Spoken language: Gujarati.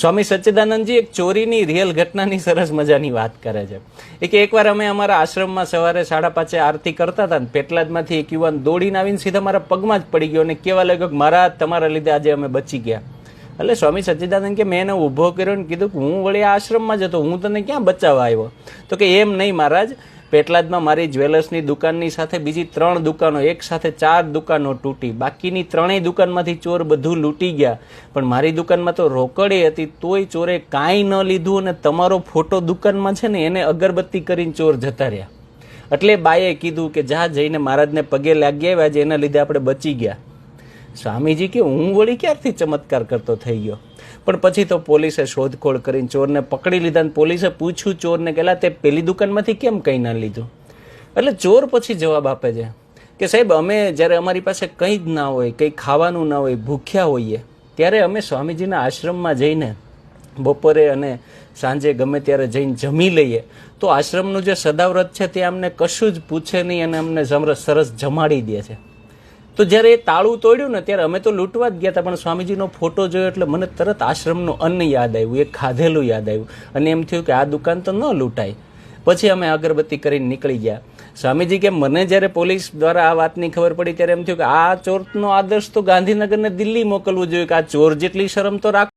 સ્વામી સચ્ચિદાનંદજી એક ચોરીની રિયલ ઘટનાની સરસ મજાની વાત કરે છે. એ કે એકવાર અમે અમારા આશ્રમમાં સવારે સાડા પાંચે આરતી કરતા હતા ને પેટલાદમાંથી એક યુવાન દોડીને આવીને સીધા મારા પગમાં જ પડી ગયો અને કહેવા લાગ્યો કે મારા તમારા લીધે આજે અમે બચી ગયા. એટલે સ્વામી સચ્ચિદાનંદ કે મેં એને ઊભો કર્યો ને કીધું કે હું વળી આશ્રમમાં જતો હું તને ક્યાં બચાવવા આવ્યો? તો કે એમ નહીં મહારાજ પેટલાદમાં મારી જ્વેલર્સની દુકાનની સાથે બીજી ત્રણ દુકાનો, એક સાથે ચાર દુકાનો તૂટી. બાકીની ત્રણેય દુકાનમાંથી ચોર બધું લૂંટી ગયા. પણ મારી દુકાનમાં તો રોકડે હતી, તોય ચોરે કાંઈ ન લીધું અને તમારો ફોટો દુકાનમાં છે ને, એને અગરબત્તી કરીને ચોર જતા રહ્યા. એટલે બાએ કીધું કે જા જઈને મહારાજને પગે લાગી આવ્યા જે એના લીધે આપણે બચી ગયા. સ્વામીજી કે હું વળી ક્યારથી ચમત્કાર કરતો થઈ ગયો? પણ પછી તો પોલીસે શોધખોળ કરીને ચોરને પકડી લીધા અને પોલીસે પૂછ્યું ચોરને કહેલા તે પેલી દુકાનમાંથી કેમ કંઈ ના લીધું? એટલે ચોર પછી જવાબ આપે છે કે, સાહેબ, અમે જ્યારે અમારી પાસે કંઈ જ ના હોય, કંઈ ખાવાનું ના હોય, ભૂખ્યા હોઈએ, ત્યારે અમે સ્વામીજીના આશ્રમમાં જઈને બપોરે અને સાંજે ગમે ત્યારે જઈને જમી લઈએ. તો આશ્રમનું જે સદાવ્રત છે તે અમને કશું જ પૂછે નહીં અને અમને સરસ જમાડી દે છે. તો જ્યારે એ તાળું તોડ્યું ને, ત્યારે અમે તો લૂંટવા જ ગયા હતા, પણ સ્વામીજીનો ફોટો જોયો એટલે મને તરત આશ્રમનું અન્ન યાદ આવ્યું એ ખાધેલું યાદ આવ્યું. અને એમ થયું કે આ દુકાન તો ન લૂંટાય. પછી અમે અગરબત્તી કરીને નીકળી ગયા. સ્વામીજી કે મને જ્યારે પોલીસ દ્વારા આ વાતની ખબર પડી, ત્યારે એમ થયું કે આ ચોરનો આદર્શ તો ગાંધીનગરને દિલ્હી મોકલવું જોઈએ, કે આ ચોર જેટલી શરમ તો રાખ.